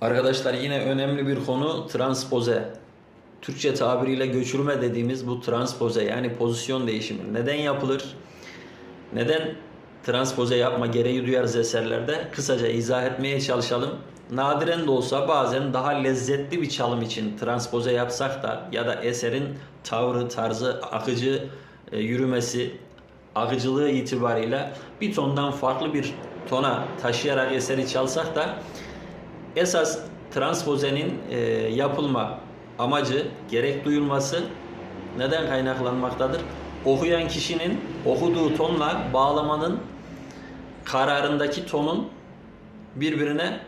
Arkadaşlar yine önemli bir konu transpoze. Türkçe tabiriyle göçürme dediğimiz bu transpoze yani pozisyon değişimi neden yapılır? Neden transpoze yapma gereği duyarız eserlerde? Kısaca izah etmeye çalışalım. Nadiren de olsa bazen daha lezzetli bir çalım için transpoze yapsak da ya da eserin tavrı, tarzı, akıcı e, yürümesi, akıcılığı itibariyle bir tondan farklı bir tona taşıyarak eseri çalsak da Esas transpozenin e, yapılma amacı, gerek duyulması neden kaynaklanmaktadır? Okuyan kişinin okuduğu tonla bağlamanın kararındaki tonun birbirine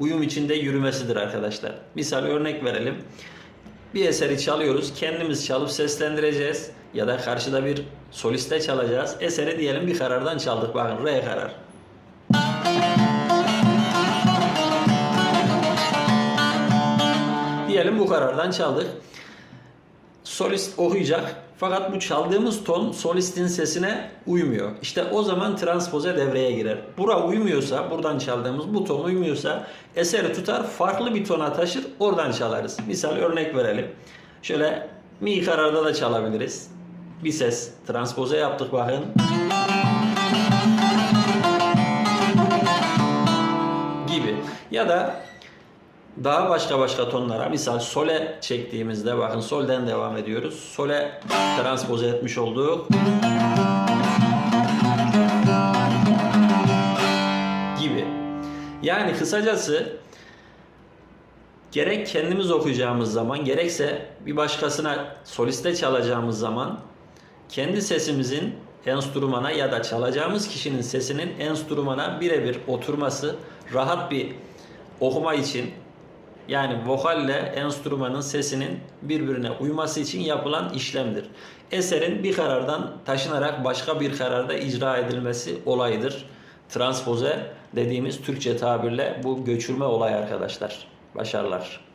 uyum içinde yürümesidir arkadaşlar. Misal örnek verelim. Bir eseri çalıyoruz. Kendimiz çalıp seslendireceğiz. Ya da karşıda bir soliste çalacağız. Eseri diyelim bir karardan çaldık. Bakın re karar. Diyelim bu karardan çaldık. Solist okuyacak. Fakat bu çaldığımız ton solistin sesine uymuyor. İşte o zaman transpoze devreye girer. Bura uymuyorsa, buradan çaldığımız bu ton uymuyorsa eseri tutar farklı bir tona taşır oradan çalarız. Misal örnek verelim. Şöyle mi kararda da çalabiliriz. Bir ses transpoze yaptık bakın. Gibi. Ya da daha başka başka tonlara misal sole çektiğimizde bakın solden devam ediyoruz. Sole transpoze etmiş olduk. Gibi. Yani kısacası gerek kendimiz okuyacağımız zaman gerekse bir başkasına soliste çalacağımız zaman kendi sesimizin enstrümana ya da çalacağımız kişinin sesinin enstrümana birebir oturması rahat bir okuma için yani vokalle enstrümanın sesinin birbirine uyması için yapılan işlemdir. Eserin bir karardan taşınarak başka bir kararda icra edilmesi olayıdır. Transpoze dediğimiz Türkçe tabirle bu göçürme olay arkadaşlar. Başarılar.